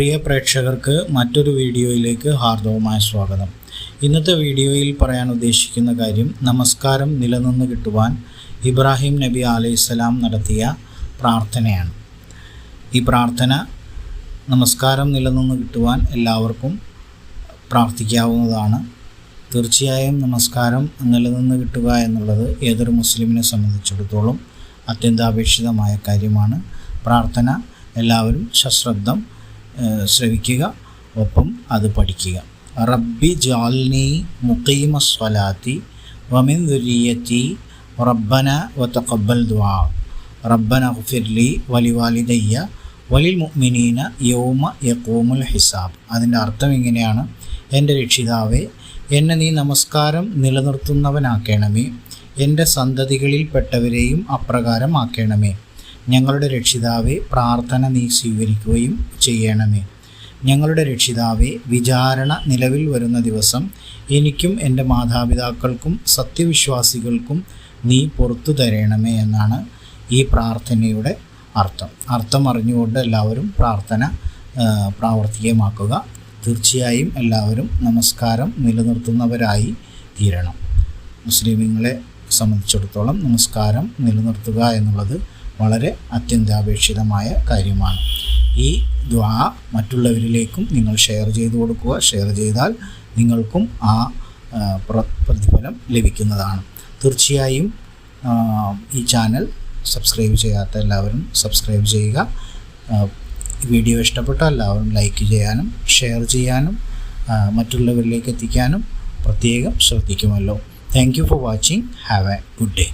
പ്രിയ പ്രേക്ഷകർക്ക് മറ്റൊരു വീഡിയോയിലേക്ക് ഹാർദവമായ സ്വാഗതം. ഇന്നത്തെ വീഡിയോയിൽ പറയാൻ ഉദ്ദേശിക്കുന്ന കാര്യം നമസ്കാരം നിലനിന്ന് കിട്ടുവാൻ ഇബ്രാഹിം നബി അലൈഹിസ്സലാം നടത്തിയ പ്രാർത്ഥനയാണ്. ഈ പ്രാർത്ഥന നമസ്കാരം നിലനിന്ന് കിട്ടുവാൻ എല്ലാവർക്കും പ്രാർത്ഥിക്കാവുന്നതാണ്. തീർച്ചയായും നമസ്കാരം നിലനിന്ന് കിട്ടുക എന്നുള്ളത് ഏതൊരു മുസ്ലിമിനെ സംബന്ധിച്ചിടത്തോളം അത്യന്താപേക്ഷിതമായ കാര്യമാണ്. പ്രാർത്ഥന എല്ലാവരും സശ്രദ്ധം ശ്രവിക്കുക. ഒപ്പം അത് പഠിക്കുക. റബ്ബി ജാൽനി മുഖീമ സ്വലാത്തി വമിൻ ദുരിയത്തി റബ്ബന വതഖബ്ബൽ ദ്വാ റബ്ബന ഹുഫിർലി വലി വാലിദയ്യ വലിൽ മുഅ്മിനീന യൗമ യഖൂമുൽ ഹിസാബ്. അതിന്റെ അർത്ഥം ഇങ്ങനെയാണ്. എന്റെ രക്ഷിതാവേ എന്നെ നീ നമസ്കാരം നിലനിർത്തുന്നവനാക്കണമേ. എന്റെ സന്തതികളിൽപ്പെട്ടവരെയും അപ്രകാരം ആക്കണമേ ഞങ്ങളുടെ രക്ഷിതാവെ പ്രാർത്ഥന നീ സ്വീകരിക്കുകയും ചെയ്യണമേ. ഞങ്ങളുടെ രക്ഷിതാവെ വിചാരണ നിലവിൽ വരുന്ന ദിവസം എനിക്കും എന്റെ മാതാപിതാക്കൾക്കും സത്യവിശ്വാസികൾക്കും നീ പുറത്തു തരണമേ എന്നാണ് ഈ പ്രാർത്ഥനയുടെ അർത്ഥം. അർത്ഥം അറിഞ്ഞുകൊണ്ട് എല്ലാവരും പ്രാർത്ഥന പ്രാവർത്തികമാക്കുക. തീർച്ചയായും എല്ലാവരും നമസ്കാരം നിലനിർത്തുന്നവരായി തീരണം. മുസ്ലിമുകളെ സംബന്ധിച്ചിടത്തോളം നമസ്കാരം നിലനിർത്തുക എന്നുള്ളത് വളരെ അത്യന്താപേക്ഷിതമായ കാര്യമാണ്. ഈ ദ്വാ മറ്റുള്ളവരിലേക്കും നിങ്ങൾ ഷെയർ ചെയ്തു കൊടുക്കുക. ഷെയർ ചെയ്താൽ നിങ്ങൾക്കും ആ പ്രതിഫലം ലഭിക്കുന്നതാണ്. തീർച്ചയായും ഈ ചാനൽ സബ്സ്ക്രൈബ് ചെയ്യാത്ത എല്ലാവരും സബ്സ്ക്രൈബ് ചെയ്യുക. വീഡിയോ ഇഷ്ടപ്പെട്ട എല്ലാവരും ലൈക്ക് ചെയ്യാനും ഷെയർ ചെയ്യാനും മറ്റുള്ളവരിലേക്ക് എത്തിക്കാനും പ്രത്യേകം ശ്രദ്ധിക്കുമല്ലോ. Thank you for watching have a good day